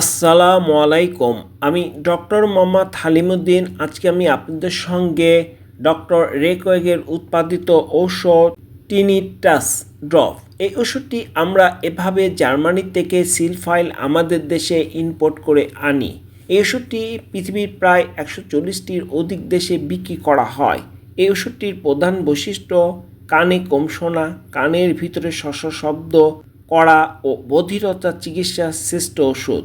আসসালামু আলাইকুম। আমি ডক্টর মোহাম্মদ হালিমুদ্দিন। আজকে আমি আপনাদের সঙ্গে ডক্টর রেকোয়েগের উৎপাদিত ঔষধ টিনিটাস ড্রপ। এই ওষুধটি আমরা এভাবে জার্মানি থেকে সিলফাইল আমাদের দেশে ইম্পোর্ট করে আনি। এই ওষুধটি পৃথিবীর প্রায় একশো চল্লিশটির অধিক দেশে বিক্রি করা হয়। এই ওষুধটির প্রধান বৈশিষ্ট্য কানে কম শোনা, কানের ভিতরে শস্য শব্দ করা ও বধিরতা চিকিৎসার শ্রেষ্ঠ ওষুধ